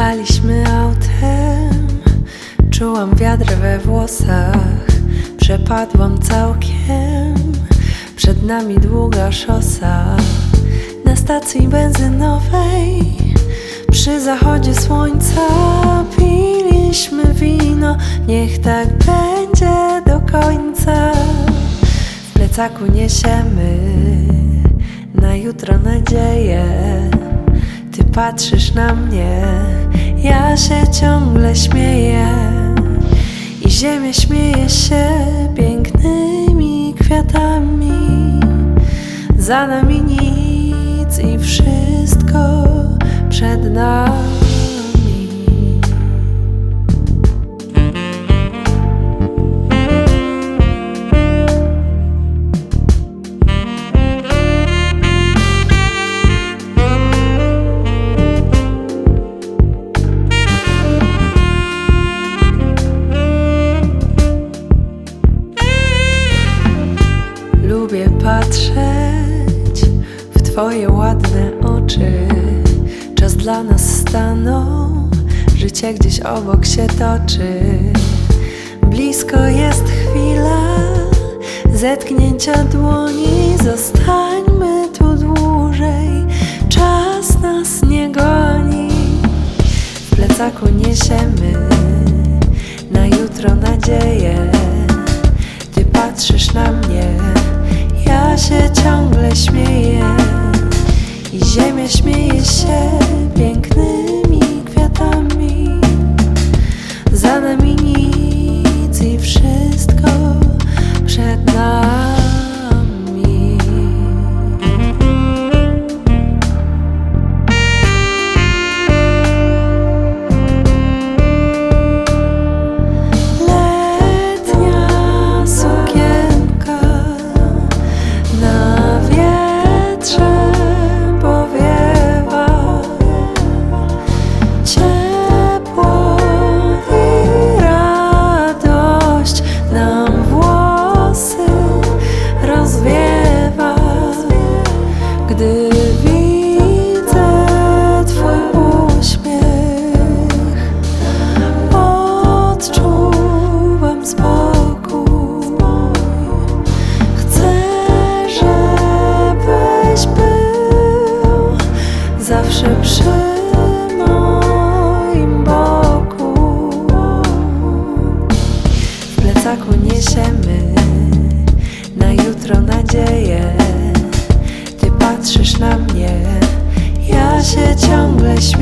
Jechaliśmy autem, czułam wiatr we włosach, przepadłam całkiem. Przed nami długa szosa, na stacji benzynowej, przy zachodzie słońca piliśmy wino. Niech tak będzie do końca. W plecaku niesiemy na jutro nadzieję. Ty patrzysz na mnie, ja się ciągle śmieję. I ziemia śmieje się pięknymi kwiatami. Za nami nic i wszystko przed nami. Twoje ładne oczy. Czas dla nas stanął, życie gdzieś obok się toczy. Blisko jest chwila zetknięcia dłoni. Zostańmy tu dłużej, czas nas nie goni. W plecaku niesiemy na jutro nadzieję. Ty patrzysz na mnie, ja się ciągle śmieję. I ziemia śmieje się touch. Niesiemy na jutro nadzieję. Ty patrzysz na mnie, ja się ciągle śmieję.